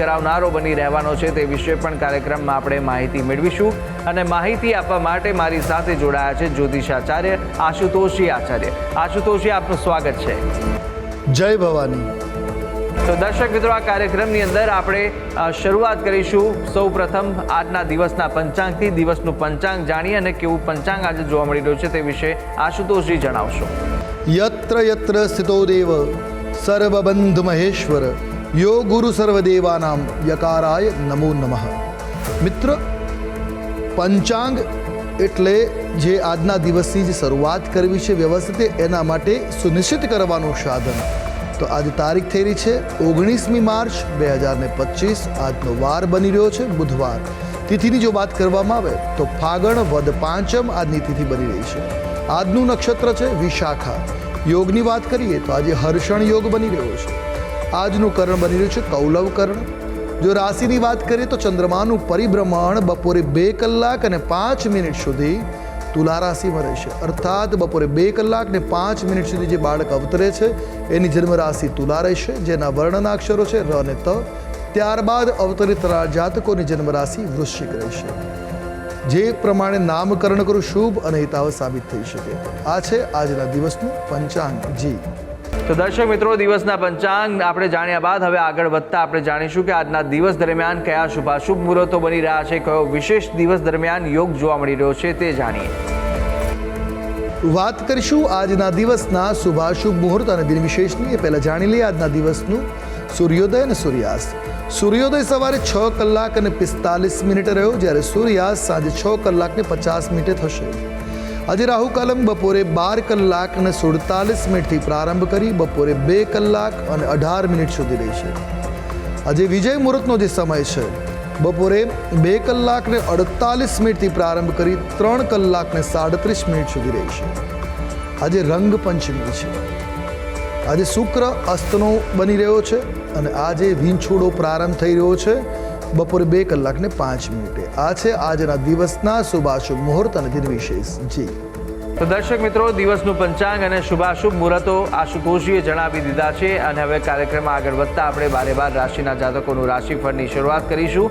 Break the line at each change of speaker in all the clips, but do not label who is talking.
કરાવનારો બની રહેવાનો છે તે વિશે પણ કાર્યક્રમમાં આપણે માહિતી મેળવીશું અને માહિતી આપવા માટે મારી સાથે જોડાયા છે જ્યોતિષ આચાર્ય આશુતોષી આચાર્ય. આશુતોષી આપનું સ્વાગત છે.
જય ભવાની.
તો દર્શક મિત્રો આ કાર્યક્રમની અંદર આપણે શરૂઆત કરીશું સૌ પ્રથમ આજના દિવસના પંચાંગથી. દિવસનું પંચાંગ જાણીએ અને કેવું પંચાંગ આજે જોવા મળી રહ્યું છે તે વિશે આશુતોષજી જણાવશો.
યત્ર યત્ર સ્થિતો દેવ સર્વબંધ મહેશ્વર. યો ગુરુ સર્વદેવાનામ યકારાય નમો નમઃ મિત્ર પંચાંગ એટલે જે આજના દિવસની જે શરૂઆત કરવી છે વ્યવસ્થિત એના માટે સુનિશ્ચિત કરવાનું સાધન તો આજે તારીખ થઈ રહી છે ઓગણીસમી માર્ચ બે હજાર ને પચીસ આજનો વાર બની રહ્યો છે બુધવાર તિથિની જો વાત કરવામાં આવે તો ફાગણ વદ પાંચમ આજની તિથિ બની રહી છે આજનું નક્ષત્ર છે વિશાખા। યોગની વાત કરીએ તો આજે હર્ષણ યોગ બની રહ્યો છે। આજનું કર્ણ બની રહ્યું છે કૌલવ કર્ણ જો રાશિની વાત કરીએ તો ચંદ્રમાનું પરિભ્રમણ બપોરે બે કલાક અને પાંચ મિનિટ સુધી તુલા રાશિમાં રહેશે અર્થાત બપોરે બે કલાક ને પાંચ મિનિટ સુધી જે બાળક અવતરે છે, એની જન્મ રાશિ તુલા રહેશે, જેના વર્ણના અક્ષરો છે ર અને ત. ત્યારબાદ અવતરિત જાતકોની જન્મ રાશિ વૃશ્ચિક રહેશે. જે પ્રમાણે નામકરણ કરું શુભ અને હિતાવ સાબિત થઈ શકે. આ છે આજના દિવસનું પંચાંગ જી
તો દર્શક મિત્રો, દિવસના પંચાંગ આપણે જાણ્યા બાદ હવે આગળ વધતા આપણે જાણીશું કે આજના દિવસ દરમિયાન કયા શુભાશુભ મુહૂર્તો બની રહ્યા છે, કયો વિશેષ દિવસ દરમિયાન યોગ જોવા મળી રહ્યો છે તે જાણીએ.
વાત કરીશું આજના દિવસના શુભાશુભ મુહૂર્ત અને દિન વિશેષની. એ પહેલાં જાણી લઈએ આજના દિવસનું. સૂર્યોદય અને સૂર્યાસ્ત. સૂર્યોદય સવારે છ કલાક અને પિસ્તાલીસ મિનિટે રહ્યો, જ્યારે સૂર્યાસ્ત સાંજે છ કલાક ને પચાસ મિનિટે થશે. આજે રાહુ કાલમ બપોરે બાર કલાક અને સુડતાલીસ મિનિટથી પ્રારંભ કરી બપોરે બે કલાક અને અઢાર મિનિટ સુધી રહેશે આજે વિજય મુહૂર્તનો જે સમય છે, બપોરે બે કલાક ને અડતાલીસ મિનિટથી પ્રારંભ કરી ત્રણ કલાક ને સાડત્રીસ મિનિટ સુધી રહેશે આજે રંગ પંચમી છે. આજે શુક્ર અસ્તનો બની રહ્યો છે અને આજે વીંછોડો પ્રારંભ થઈ રહ્યો છે. બપોરે બે કલાક ને પાંચ મિનિટે. આ છે આજના દિવસના શુભાશુભ મુહૂર્ત અને દિન વિશેષ જી.
તો દર્શક મિત્રો, દિવસનું પંચાંગ અને શુભાશુભ મુહૂર્તો આશુતોષજીએ જણાવી દીધા છે અને હવે કાર્યક્રમમાં આગળ વધતા આપણે બારે બાર રાશિના જાતકોનું રાશિફળની શરૂઆત કરીશું.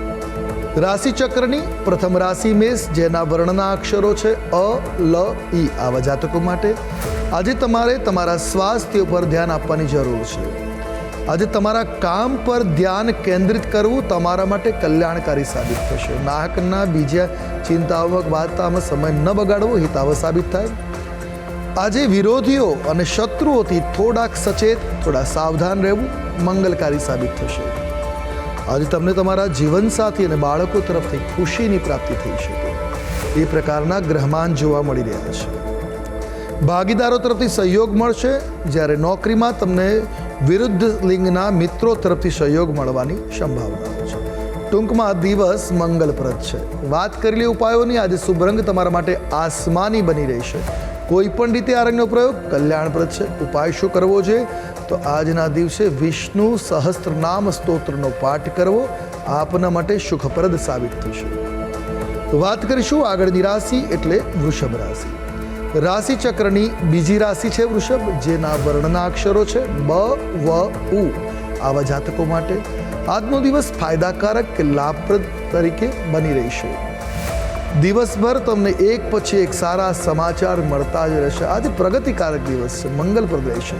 રાશિ ચક્રની પ્રથમ રાશિ મેષ, જેના વર્ણના અક્ષરો છે અ, લ, ઈ આવા જાતકો માટે આજે તમારે તમારા સ્વાસ્થ્ય પર ધ્યાન આપવાની જરૂર છે. આજે તમારા કામ પર ધ્યાન કેન્દ્રિત કરવું તમારા માટે કલ્યાણકારી સાબિત થશે. નાહકના બીજા ચિંતાવક વાર્તામાં સમય ન બગાડવો હિતાવ સાબિત થાય. આજે વિરોધીઓ અને શત્રુઓથી થોડાક સચેત, થોડા સાવધાન રહેવું મંગલકારી સાબિત થશે. આજે તમને તમારા જીવનસાથી અને બાળકો તરફથી ખુશીની પ્રાપ્તિ થઈ શકે. એ પ્રકારના ગ્રહમાન જોવા મળી રહ્યા છે. ભાગીદારો તરફથી સહયોગ મળશે, જ્યારે નોકરીમાં તમને વિરુદ્ધ લિંગના મિત્રો તરફથી સહયોગ મળવાની સંભાવના છે. ટૂંકમાં દિવસ મંગલપ્રદ છે. વાત કરેલી ઉપાયોની, આજે શુભ રંગ તમારા માટે આસમાની બની રહેશે. કોઈ પણ રીતે આ રંગનો પ્રયોગ કલ્યાણપ્રદ છે. ઉપાય શું કરવો છે? તો આજના દિવસે વિષ્ણુ સહસ્ત્રનામ સ્તોત્રનો પાઠ કરવો આપના માટે સુખપ્રદ સાબિત થશે. વાત કરીશું આગળની રાશિ એટલે વૃષભ રાશિ. રાશિ ચક્રની બીજી રાશિ છે વૃષભ, જેના વર્ણના અક્ષરો છે બ, વ, ઉ. આવા જાતકો માટે આજનો દિવસ ફાયદાકારક કે લાભપ્રદ તરીકે બની રહેશે. દિવસભર તમને એક પછી એક સારા સમાચાર મળતા જ રહેશે. આજે પ્રગતિકારક દિવસ છે, મંગલપ્રદ રહેશે.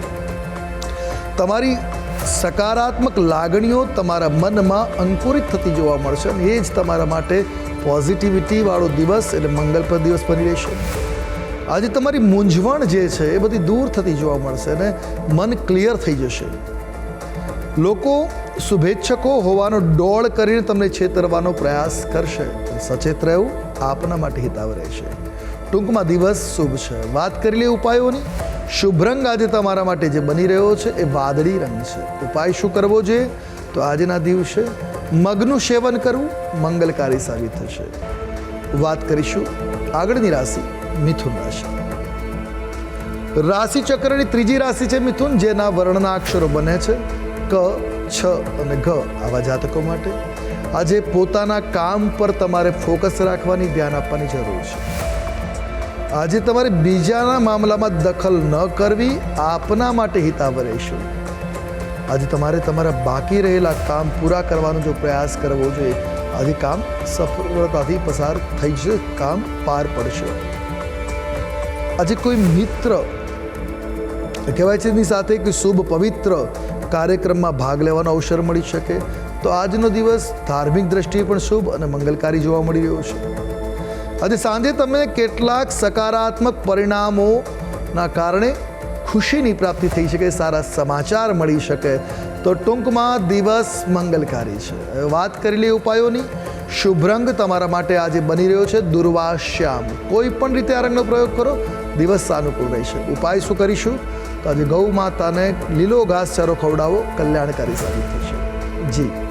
તમારી સકારાત્મક લાગણીઓ તમારા મનમાં અંકુરિત થતી જોવા મળશે અને એ જ તમારા માટે પોઝિટિવિટીવાળો દિવસ એટલે મંગલપ્રદ દિવસ બની રહેશે. આજે તમારી મૂંઝવણ જે છે, એ બધી દૂર થતી જોવા મળશે અને મન ક્લિયર થઈ જશે. લોકો શુભેચ્છકો હોવાનો ડોળ કરીને તમને છેતરવાનો પ્રયાસ કરશે. સચેત રહેવું. આપના માટે હિતાવ રહેશે ટૂંકમાં દિવસ શુભ છે. વાત કરી લઈએ ઉપાયોની. શુભ રંગ આજે તમારા માટે જે બની રહ્યો છે એ વાદળી રંગ છે. ઉપાય શું કરવો જોઈએ તો આજના દિવસે મગનું સેવન કરવું મંગલકારી સાબિત થશે. વાત કરીશું આગળની રાશિ, મિથુન રાશિ. રાશિ ચક્રની ત્રીજી રાશિ છે મિથુન, જેના વર્ણના અક્ષરો બને છે ક, છ અને ઘ આવા જાતકો માટે. આજે પોતાના કામ પર તમારે ફોકસ રાખવાની ધ્યાન આપવાની જરૂર છે. આજે તમારે બીજાના મામલામાં દખલ ન કરવી આપના માટે હિતાવ રહેશે. આજે તમારે તમારા બાકી રહેલા કામ પૂરા કરવાનો જો પ્રયાસ કરવો જોઈએ, આજે કામ સફળતાથી પસાર થઈ જશે કામ પાર પડશે. આજે કોઈ મિત્ર, કહેવાય છે એની સાથે કોઈ શુભ પવિત્ર કાર્યક્રમમાં ભાગ લેવાનો અવસર મળી શકે તો આજનો દિવસ ધાર્મિક દ્રષ્ટિએ પણ શુભ અને મંગલકારી જોવા મળી રહ્યો છે. આજે સાંજે તમને કેટલાક સકારાત્મક પરિણામોના કારણે ખુશીની પ્રાપ્તિ થઈ શકે, સારા સમાચાર મળી શકે. તો ટૂંકમાં દિવસ મંગલકારી છે. વાત કરી લઈએ ઉપાયોની. શુભ રંગ તમારા માટે આજે બની રહ્યો છે, દુર્વાશ્યામ. કોઈ પણ રીતે આ રંગનો પ્રયોગ કરો, દિવસ સાનુકૂળ રહેશે. ઉપાય શું કરીશું? તો આજે ગૌ માતાને લીલો ઘાસચારો ખવડાવો, કલ્યાણકારી સાબિત થશે. જી.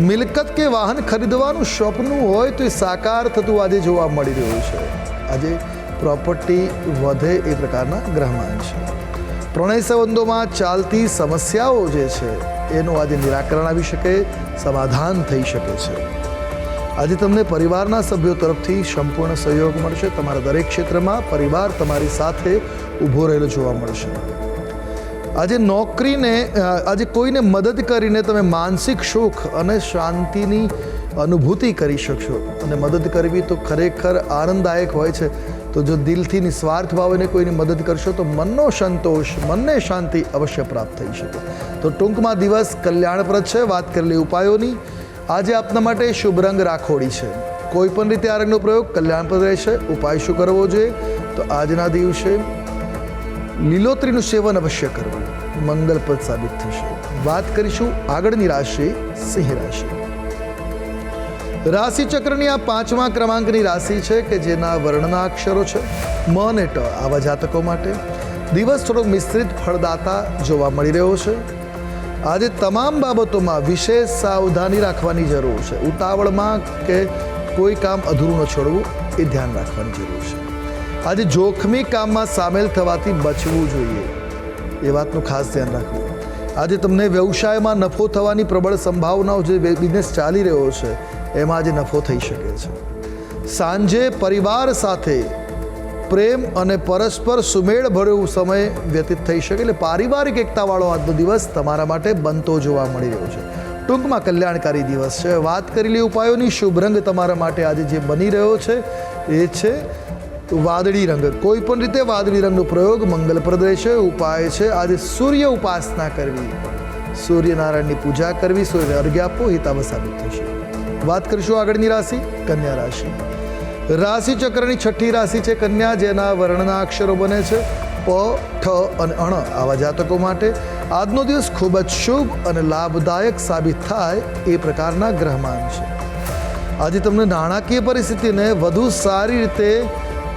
મિલકત કે વાહન ખરીદવાનું સ્વપ્નું હોય તો એ સાકાર થતું આજે જોવા મળી રહ્યું છે. આજે પ્રોપર્ટી વધે એ પ્રકારના ગ્રહમાન છે. પ્રણય સંબંધોમાં ચાલતી સમસ્યાઓ જે છે, એનું આજે નિરાકરણ આવી શકે, સમાધાન થઈ શકે છે. આજે તમને પરિવારના સભ્યો તરફથી સંપૂર્ણ સહયોગ મળશે. તમારા દરેક ક્ષેત્રમાં પરિવાર તમારી સાથે ઊભો રહેલો જોવા મળશે. આજે નોકરીને આજે કોઈને મદદ કરીને તમે માનસિક સુખ અને શાંતિની અનુભૂતિ કરી શકશો. અને મદદ કરવી તો ખરેખર આનંદદાયક હોય છે. તો જો દિલથી નિસ્વાર્થ ભાવને કોઈની મદદ કરશો, તો મનનો સંતોષ, મનને શાંતિ અવશ્ય પ્રાપ્ત થઈ શકે. તો ટૂંકમાં દિવસ કલ્યાણપ્રદ છે. વાત કરેલી ઉપાયોની. આજે આપના માટે શુભ રંગ રાખોડી છે. કોઈ પણ રીતે આ રંગનો પ્રયોગ કલ્યાણપ્રદ રહેશે. ઉપાય શું કરવો જોઈએ? તો આજના દિવસે લીલોતરીનું સેવન અવશ્ય કરવું. મંગલપ્રદ સાબિત થશે. વાત કરીશું આગળની રાશિ સિંહ રાશિ. રાશિ ચક્રની આ પાંચમા ક્રમાંકની રાશિ છે કે જેના વર્ણના અક્ષરો છે મ અને ટ આવા જાતકો માટે. દિવસ થોડોક મિશ્રિત ફળદાતા જોવા મળી રહ્યો છે. આજે તમામ બાબતોમાં વિશેષ સાવધાની રાખવાની જરૂર છે. ઉતાવળમાં કે કોઈ કામ અધૂરું ન છોડવું એ ધ્યાન રાખવાની જરૂર છે. આજે જોખમી કામમાં સામેલ થવાથી બચવું જોઈએ. એ વાતનું ખાસ ધ્યાન રાખવું. આજે તમને વ્યવસાયમાં નફો થવાની પ્રબળ સંભાવનાઓ જે બિઝનેસ ચાલી રહ્યો છે, એમાં આજે નફો થઈ શકે છે. સાંજે પરિવાર સાથે પ્રેમ અને પરસ્પર સુમેળ ભર્યો સમય વ્યતીત થઈ શકે એટલે પારિવારિક એકતાવાળો આજનો દિવસ તમારા માટે બનતો જોવા મળી રહ્યો છે. ટૂંકમાં કલ્યાણકારી દિવસ છે. વાત કરેલી ઉપાયોની શુભ રંગ તમારા માટે આજે જે બની રહ્યો છે, એ છે વાદળી રંગ. કોઈ પણ રીતે વાદળી રંગનો પ્રયોગ મંગલપ્રદ રહેશે ઉપાય છે. આજે સૂર્ય ઉપાસના કરવી. સૂર્યનારાયણની પૂજા કરવી સૂર્ય અર્ઘ્ય આપવો હિતાવ સાબિત થશે. વાત કરીશું આગળની રાશિ, કન્યા રાશિ. રાશિ ચક્રની છઠ્ઠી રાશિ છે કન્યા, જેના વર્ણના અક્ષરો બને છે. પ, ઠ અને અણ. આવા જાતકો માટે આજનો દિવસ ખૂબ જ શુભ અને લાભદાયક સાબિત થાય એ પ્રકારના ગ્રહમાન છે. આજે તમને નાણાકીય પરિસ્થિતિને વધુ સારી રીતે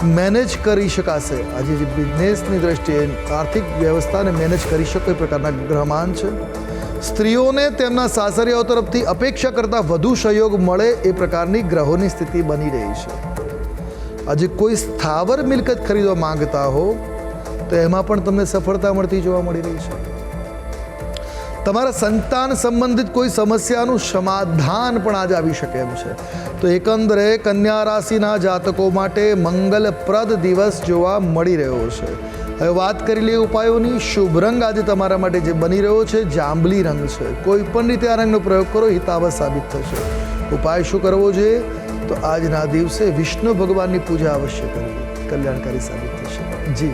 મેનેજ કરી શકાશે. આજે જે બિઝનેસની દ્રષ્ટિએ આર્થિક વ્યવસ્થાને મેનેજ કરી શકો એ પ્રકારના ગ્રહમાન છે. સ્ત્રીઓને તેમના સાસરિયાઓ તરફથી અપેક્ષા કરતાં વધુ સહયોગ મળે એ પ્રકારની ગ્રહોની સ્થિતિ બની રહી છે. આજે કોઈ સ્થાવર મિલકત ખરીદવા માંગતા હો, તો એમાં પણ તમને સફળતા મળતી જોવા મળી રહી છે. તમારા સંતાન સંબંધિત કોઈ સમસ્યાનું સમાધાન પણ આજે આવી શકે એમ છે. તો એકંદરે કન્યા રાશિના જાતકો માટે મંગલપ્રદ દિવસ જોવા મળી રહ્યો છે. હવે વાત કરી લઈએ ઉપાયોની. શુભ રંગ આજે તમારા માટે જે બની રહ્યો છે, જાંબલી રંગ છે. કોઈ પણ રીતે આ રંગનો પ્રયોગ કરો, હિતાવહ સાબિત થશે. ઉપાય શું કરવો જોઈએ? તો આજના દિવસે વિષ્ણુ ભગવાનની પૂજા અવશ્ય કરવી. કલ્યાણકારી સાબિત થશે. જી.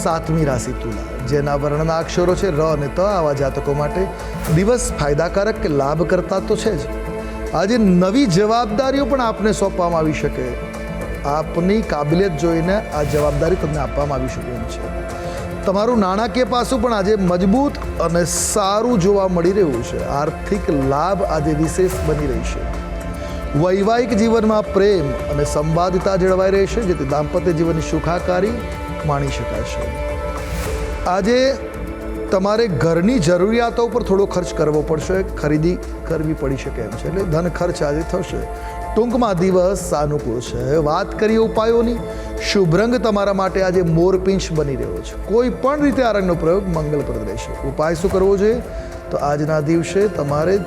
સાતમી રાશિ તુલા. જેના વર્ણના અક્ષરો છે ર અને ત. આવા જાતકો માટે દિવસ ફાયદાકારક કે લાભ કરતા તો છે જ. આજે નવી જવાબદારીઓ પણ આપને સોંપવામાં આવી શકે. આપની કાબિલિયત જોઈને આ જવાબદારી તમને આપવામાં આવી શકે એમ છે. તમારું નાણાકીય પાસું પણ આજે મજબૂત અને સારું જોવા મળી રહ્યું છે. આર્થિક લાભ આજે વિશેષ બની રહી છે. વૈવાહિક જીવનમાં પ્રેમ અને સંવાદિતા જળવાઈ રહેશે જેથી દાંપત્ય જીવનની સુખાકારી માણી શકાશે આજે તમારે ઘરની જરૂરિયાતો પર થોડો ખર્ચ કરવો પડશે. ખરીદી કરવી પડી શકે એમ છે. એટલે ધન ખર્ચ આજે થશે. ટૂંકમાં દિવસ સાનુકૂળ છે. વાત કરીએ ઉપાયોની. શુભ રંગ તમારા માટે આજે મોરપિંચ બની રહ્યો છે. કોઈ પણ રીતે આ રંગનો પ્રયોગ મંગલપ્રદ રહેશે. ઉપાય શું કરવો જોઈએ? તો આજના દિવસે તમારે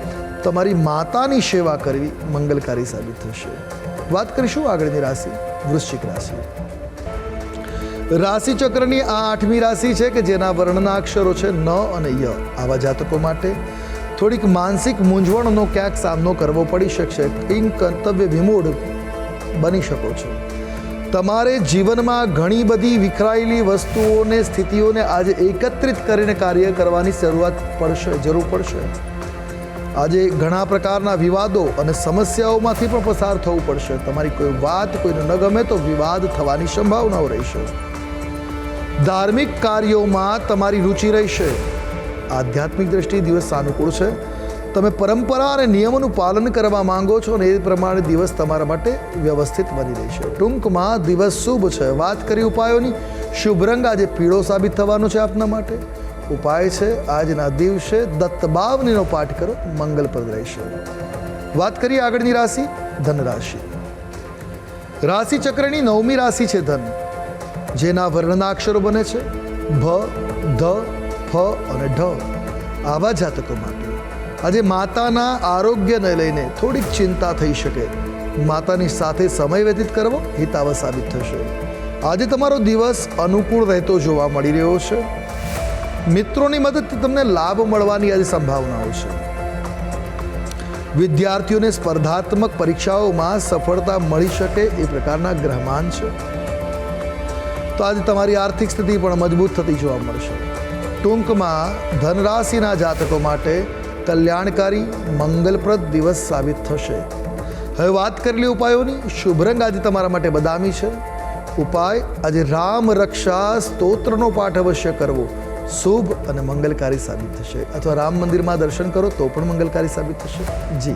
તમારી માતાની સેવા કરવી મંગલકારી સાબિત થશે. વાત કરીશું આગળની રાશિ, વૃશ્ચિક રાશિ. રાશિ ચક્રની આ આઠમી રાશિ છે કે જેના વર્ણના અક્ષરો છે ન અને ય. આવા જાતકો માટે થોડીક માનસિક મૂંઝવણનો ક્યાંક સામનો કરવો પડી શકશે. કંઈક કર્તવ્ય વિમૂળ બની શકો છો. તમારે જીવનમાં ઘણી બધી વિખરાયેલી વસ્તુઓને, સ્થિતિઓને આજે એકત્રિત કરીને કાર્ય કરવાની શરૂઆત પડશે, જરૂર પડશે. આજે ઘણા પ્રકારના વિવાદો અને સમસ્યાઓમાંથી પણ પસાર થવું પડશે. તમારી કોઈ વાત કોઈને ન ગમે તો વિવાદ થવાની સંભાવનાઓ રહેશે. ધાર્મિક કાર્યોમાં તમારી રુચિ રહેશે આધ્યાત્મિક દ્રષ્ટિએ દિવસ સાનુકૂળ છે. તમે પરંપરા અને નિયમોનું પાલન કરવા માંગો છો અને એ પ્રમાણે દિવસ તમારા માટે વ્યવસ્થિત બની રહેશે ટૂંકમાં, દિવસ શુભ છે. વાત કરી ઉપાયોની. શુભ રંગ આજે પીળો સાબિત થવાનો છે આપના માટે. ઉપાય છે, આજના દિવસે દત્તબાવનીનો પાઠ કરો. મંગલપ્રદ રહેશે. વાત કરીએ આગળની રાશિ ધન રાશિ રાશિ ચક્રની નવમી રાશિ છે ધન. જેના વર્ણના અક્ષરો બને છે. ભ, ધ, ફ અને ઢ. આવા જાતકો માટે આજે માતાના આરોગ્યને લઈને થોડીક ચિંતા થઈ શકે. માતાની સાથે સમય વ્યતીત કરવો હિતાવ સાબિત થશે. આજે તમારો દિવસ અનુકૂળ રહેતો જોવા મળી રહ્યો છે. મિત્રોની મદદથી તમને લાભ મળવાની આજે સંભાવનાઓ છે. વિદ્યાર્થીઓને સ્પર્ધાત્મક પરીક્ષાઓમાં સફળતા મળી શકે એ પ્રકારના ગ્રહમાન છે. તો આજે તમારી આર્થિક સ્થિતિ પણ મજબૂત થતી જોવા મળશે. ટૂંકમાં ધનરાશિના જાતકો માટે કલ્યાણકારી મંગલપ્રદ દિવસ સાબિત થશે. હવે વાત કરેલી ઉપાયોની, શુભ રંગ આજે તમારા માટે બદામી છે. ઉપાય, આજે રામ રક્ષા સ્તોત્રનો પાઠ અવશ્ય કરવો. શુભ અને મંગલકારી સાબિત થશે. અથવા રામ મંદિરમાં દર્શન કરો તો પણ મંગલકારી સાબિત થશે. જી.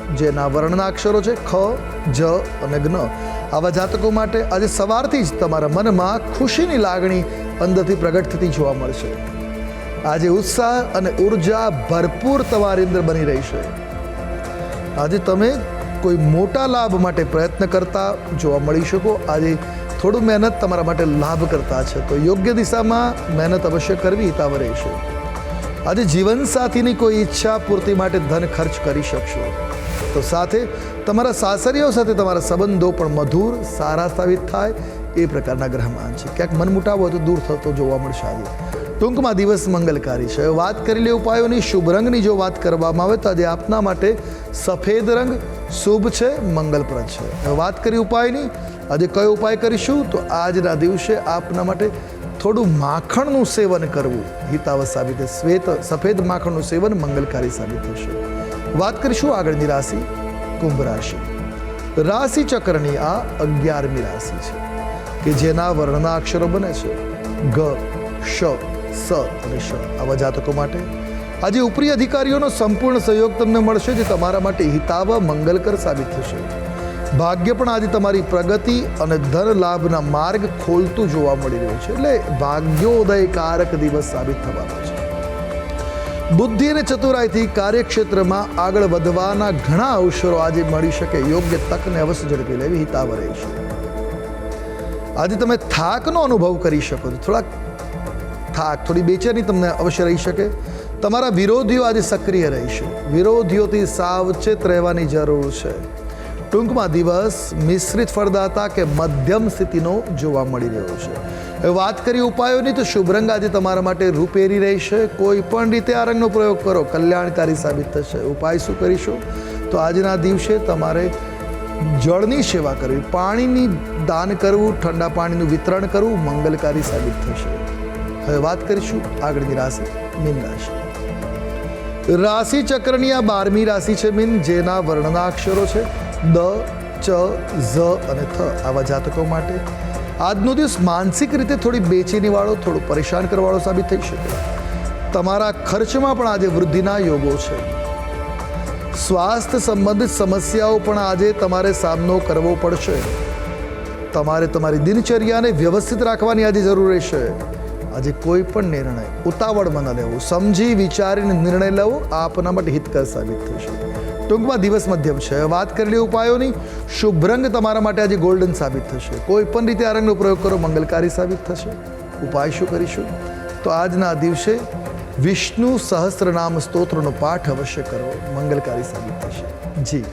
જેના વર્ણના અક્ષરો છે ખ, જ અને જ્ઞ આવા જાતકો માટે આજે સવારથી જ તમારા મનમાં ખુશીની લાગણી અંદરથી પ્રગટ થતી જોવા મળશે. આજે ઉત્સાહ અને ઊર્જા ભરપૂર તમારી અંદર બની રહી છે. આજે તમે કોઈ મોટા લાભ માટે પ્રયત્ન કરતા જોવા મળી શકો. આજે થોડું મહેનત તમારા માટે લાભ કરતા છે. તો યોગ્ય દિશામાં મહેનત અવશ્ય કરવી હિતાવ રહેશે. આજે જીવનસાથીની કોઈ ઈચ્છા પૂર્તિ માટે ધન ખર્ચ કરી શકશો. તો સાથે તમારા સાસરીઓ સાથે તમારા સંબંધો પણ મધુર, સારા સાબિત થાય એ પ્રકારના ગ્રહમાન છે. ક્યાંક મનમુટાવ હોય તો દૂર થતો જોવા મળશે આજે. ટૂંકમાં દિવસ મંગલકારી છે. વાત કરી લે ઉપાયોની. શુભ રંગની જો વાત કરવામાં આવે તો આજે આપના માટે સફેદ રંગ શુભ છે, મંગલપ્રદ છે. હવે વાત કરી ઉપાયની. આજે કયો ઉપાય કરીશું? તો આજના દિવસે આપના માટે થોડું માખણનું સેવન કરવું. હિતાવ સાબિત. શ્વેત, સફેદ માખણનું સેવન મંગલકારી સાબિત થશે. વાત કરીશું આગળની રાશિ કુંભ રાશિ. રાશિ ચક્રની આ અગિયારમી રાશિ છે, કે જેના વર્ણના અક્ષરો બને છે, ગ, શ, સ અને શ આવા જાતકો માટે આજે ઉપરી અધિકારીઓનો સંપૂર્ણ સહયોગ તમને મળશે, જે તમારા માટે હિતાવ મંગલકર સાબિત થશે. ભાગ્ય પણ આજે તમારી પ્રગતિ અને ધન લાભના માર્ગ ખોલતું જોવા મળી રહ્યું છે, એટલે ભાગ્યોદયકારક દિવસ સાબિત થવાનો છે. બુદ્ધિ અને ચતુરાઈથી કાર્યક્ષેત્રમાં આગળ વધવાના ઘણા અવસરો આજે મળી શકે. યોગ્ય તકને અવશ્ય ઝડપી લેવી હિતાવ રહેશે આજે તમે થાકનો અનુભવ કરી શકો છો. થોડાક થાક, થોડી બેચેની તમને અવશ્ય રહી શકે. તમારા વિરોધીઓ આજે સક્રિય રહેશે વિરોધીઓથી સાવચેત રહેવાની જરૂર છે. ટૂંકમાં દિવસ મિશ્રિત ફળદાતા કે મધ્યમ સ્થિતિનો જોવા મળી રહ્યો છે. વાત કરી ઉપાયોની, તો શુભ રંગ આજે તમારા માટે રૂપેરી રહેશે. કોઈ પણ રીતે આ રંગનો પ્રયોગ કરો. કલ્યાણકારી સાબિત થશે. ઉપાય શું કરીશું? તો આજના દિવસે તમારે જળની સેવા કરવી. પાણીની દાન કરવું, ઠંડા પાણીનું વિતરણ કરવું, મંગલકારી સાબિત થશે. હવે વાત કરીશું આગળની રાશિ, મીન રાશિ. રાશિ ચક્રની આ બારમી રાશિ છે મીન, જેના વર્ણના અક્ષરો છે દ, ચ, ઝ અને થ આવા જાતકો માટે. આજનો દિવસ માનસિક રીતે થોડી બેચેની વાળો થોડું પરેશાન કરવાળો સાબિત થઈ શકે. તમારા ખર્ચમાં પણ આજે વૃદ્ધિના યોગો છે. સ્વાસ્થ્ય સંબંધિત સમસ્યાઓ પણ આજે તમારે સામનો કરવો પડશે. તમારે તમારી દિનચર્યાને વ્યવસ્થિત રાખવાની આજે જરૂર રહેશે. આજે કોઈ પણ નિર્ણય ઉતાવળમાં ન લેવો. સમજી વિચારીને નિર્ણય લેવો આપના માટે હિતકર સાબિત થશે ટૂંકમાં દિવસ મધ્યમ છે. વાત કરેલી ઉપાયોની શુભ રંગ તમારા માટે આજે ગોલ્ડન સાબિત થશે. કોઈ પણ રીતે આ રંગનો પ્રયોગ કરો, મંગલકારી સાબિત થશે. ઉપાય શું કરીશું? તો આજના દિવસે વિષ્ણુ સહસ્ત્રનામ સ્તોત્રનો પાઠ અવશ્ય કરવો મંગલકારી સાબિત થશે. જી.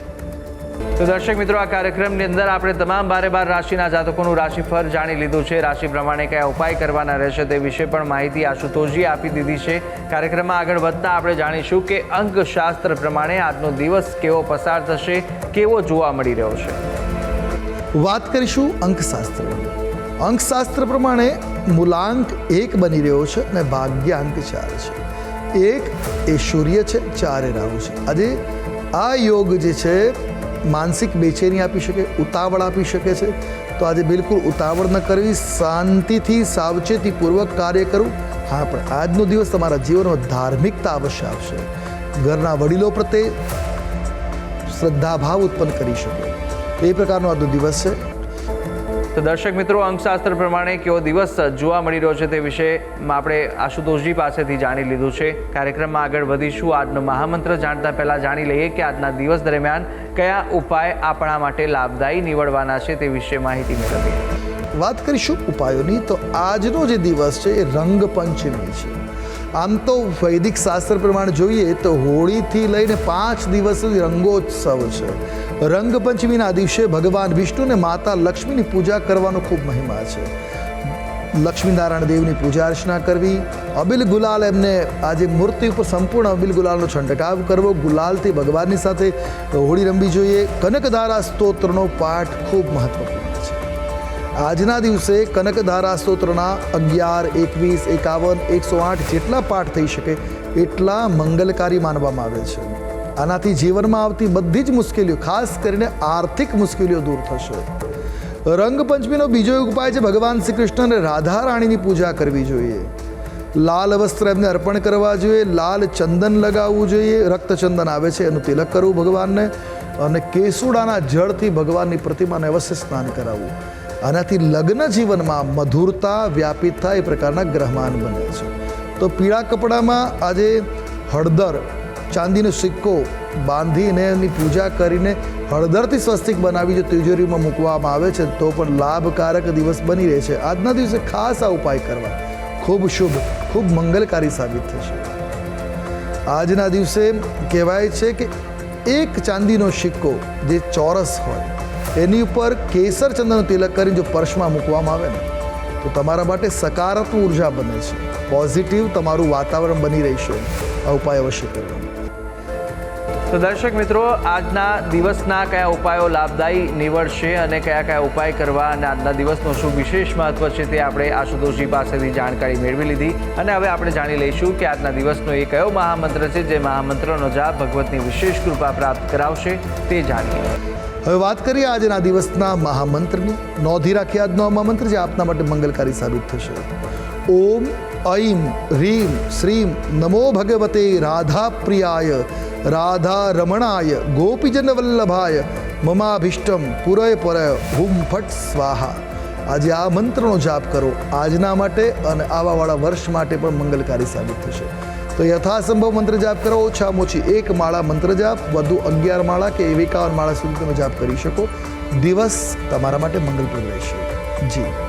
તો દર્શક મિત્રો, આ કાર્યક્રમની અંદર આપણે તમામ બારે બાર રાશિના જાતકોનું રાશિફળ જાણી લીધું છે. રાશિ પ્રમાણે કયા ઉપાય કરવાના રહેશે તે વિશે પણ માહિતી આશુતોષજી આપી દીધી છે. કાર્યક્રમમાં આગળ વધતા આપણે જાણીશું કે અંકશાસ્ત્ર પ્રમાણે આજનો દિવસ કેવો પસાર થશે, કેવો જોવા મળી રહ્યો છે.
વાત કરીશું અંકશાસ્ત્ર. અંકશાસ્ત્ર પ્રમાણે મૂલાંક એક બની રહ્યો છે અને ભાગ્યાંક ચાર છે. એક એ સૂર્ય છે, ચારે રાહુ છે. આજે આ યોગ જે છે માનસિક બેચેની આપી શકે, ઉતાવળ આપી શકે છે. તો આજે બિલકુલ ઉતાવળ ન કરવી, શાંતિથી, સાવચેતીપૂર્વક કાર્ય કરવું. હા, પણ આજનો દિવસ તમારા જીવનમાં ધાર્મિકતા અવશ્ય આવશે. ઘરના વડીલો પ્રત્યે શ્રદ્ધાભાવ ઉત્પન્ન કરી શકે. એ પ્રકારનો આજનો દિવસ છે.
તો દર્શક મિત્રો, અંકશાસ્ત્ર પ્રમાણે કેવો દિવસ જોવા મળી રહ્યો છે તે વિશે આપણે આશુતોષજી પાસેથી જાણી લીધું છે. કાર્યક્રમમાં આગળ વધીશું. આજનો મહામંત્ર જાણતા પહેલાં જાણી લઈએ કે આજના દિવસ દરમિયાન કયા ઉપાય આપણા માટે લાભદાયી નીવડવાના છે તે વિશે માહિતી મેળવીએ.
વાત કરીશું ઉપાયોની. તો આજનો જે દિવસ છે એ રંગ પંચમી છે. આમ તો વૈદિક શાસ્ત્ર પ્રમાણે જોઈએ તો હોળીથી લઈને પાંચ દિવસ સુધી રંગોત્સવ છે. રંગપંચમીના દિવસે ભગવાન વિષ્ણુ અને માતા લક્ષ્મીની પૂજા કરવાનો ખૂબ મહિમા છે. લક્ષ્મીનારાયણ દેવની પૂજા અર્ચના કરવી, અબિલ ગુલાલ એમને આજે મૂર્તિ ઉપર સંપૂર્ણ અબિલ ગુલાલનો છંટકાવ કરવો, ગુલાલથી ભગવાનની સાથે હોળી રમવી જોઈએ. કનકધારા સ્તોત્રનો પાઠ ખૂબ મહત્વપૂર્ણ છે. આજના દિવસે કનકધારા સ્તોત્રના અગિયાર, એકવીસ, એકાવન, એકસો આઠ જેટલા પાઠ થઈ શકે એટલા મંગલકારી માનવામાં આવે છે. આનાથી જીવનમાં આવતી બધી જ મુશ્કેલીઓ, ખાસ કરીને આર્થિક મુશ્કેલીઓ દૂર થશે. રંગપંચમીનો બીજો ઉપાય છે ભગવાન શ્રી કૃષ્ણ અને રાધા રાણીની પૂજા કરવી જોઈએ. લાલ વસ્ત્ર એમને અર્પણ કરવા જોઈએ, લાલ ચંદન લગાવવું જોઈએ, રક્તચંદન આવે છે એનું તિલક કરવું ભગવાનને અને કેસુડાના જળથી ભગવાનની પ્રતિમાને અવશ્ય સ્નાન કરાવવું. આનાથી લગ્ન જીવનમાં મધુરતા વ્યાપિત થાય એ પ્રકારના ગ્રહમાન બને છે. તો પીળા કપડામાં આજે હળદર ચાંદીનો સિક્કો બાંધીને એની પૂજા કરીને હળદરથી સ્વસ્તિક બનાવી જો તિજોરીમાં મૂકવામાં આવે છે, તો પણ લાભકારક દિવસ બની રહે છે. આજના દિવસે ખાસ આ ઉપાય કરવા. ખૂબ શુભ, ખૂબ મંગલકારી સાબિત થશે. આજના દિવસે કહેવાય છે કે એક ચાંદીનો સિક્કો જે ચોરસ હોય, એની ઉપર કેસર ચંદનનું તિલક કરીને જો પર્શમાં મૂકવામાં આવે ને, તો તમારા માટે સકારાત્મક ઊર્જા બને છે. પોઝિટિવ તમારું વાતાવરણ બની રહેશે. આ ઉપાય અવશ્ય કરવાનો.
તો દર્શક મિત્રો, આજના દિવસના કયા ઉપાયો લાભદાયી નીવડશે અને કયા કયા ઉપાય કરવા અને આજના દિવસનો શું વિશેષ મહત્વ છે તે આપણે આશુતોષજી પાસેથી જાણકારી મેળવી લીધી. અને હવે આપણે જાણી લઈશું કે આજના દિવસનો એ કયો મહામંત્ર છે જે મહામંત્રનો જાપ ભગવતની વિશેષ કૃપા પ્રાપ્ત કરાવશે તે જાણીએ.
હવે વાત કરીએ આજના દિવસના મહામંત્રની. નોંધી રાખીએ આજનો મહામંત્ર જે આપના માટે મંગલકારી સાબિત થશે. ઓમ ઐમ હ્રીમ શ્રીમ નમો ભગવતે રાધા પ્રિયાય રાધા રમણાય ગોપીજન વલ્લભાય મમાભિષ્ટમ પુરય પરય હુમ ફટ સ્વાહા આજે આ મંત્રનો જાપ કરો. આજના માટે અને આવાવાળા વર્ષ માટે પણ મંગલકારી સાબિત થશે. તો યથાસંભવ મંત્ર જાપ કરો, ઓછામાં ઓછી એક માળા મંત્ર જાપ, વધુ અગિયાર માળા કે એકાવન માળા સુધી તમે જાપ કરી શકો. દિવસ તમારા માટે મંગલપ્રદ રહેશે. જી.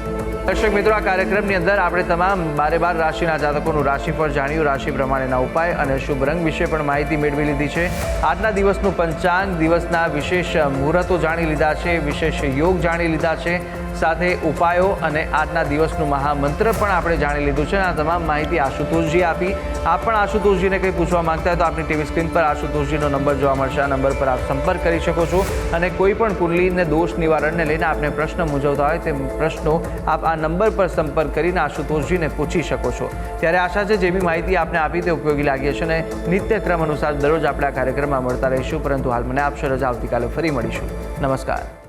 દર્શક મિત્રો, આ કાર્યક્રમની અંદર આપણે તમામ બારે બાર રાશિના જાતકોનું રાશિફળ જાણ્યું, રાશિ પ્રમાણેના ઉપાય અને શુભ રંગ વિશે પણ માહિતી મેળવી લીધી છે. આજના દિવસનું પંચાંગ, દિવસના વિશેષ મુહૂર્તો જાણી લીધા છે, વિશેષ યોગ જાણી લીધા છે, સાથે ઉપાયો અને આજના દિવસનું મહામંત્ર પણ આપણે જાણી લીધું છે આ તમામ માહિતી આશુતોષજી આપી. આપ પણ આશુતોષજીને કંઈ પૂછવા માંગતા હોય તો આપની ટીવી સ્ક્રીન પર આશુતોષજીનો નંબર જોવા મળશે. આ નંબર પર આપ સંપર્ક કરી શકો છો અને કોઈ પણ કુંડલીને દોષ નિવારણને લઈને આપને પ્રશ્ન મૂંઝવતા હોય તે પ્રશ્નો આપ આ નંબર પર સંપર્ક કરીને આશુતોષજીને પૂછી શકો છો. ત્યારે આશા છે જે બી માહિતી આપને આપી તે ઉપયોગી લાગી હશે અને નિત્યક્રમ અનુસાર દરરોજ આપણે આ કાર્યક્રમમાં મળતા રહીશું. પરંતુ હાલ મને આપશો રજા, આવતીકાલે ફરી મળીશું. નમસ્કાર.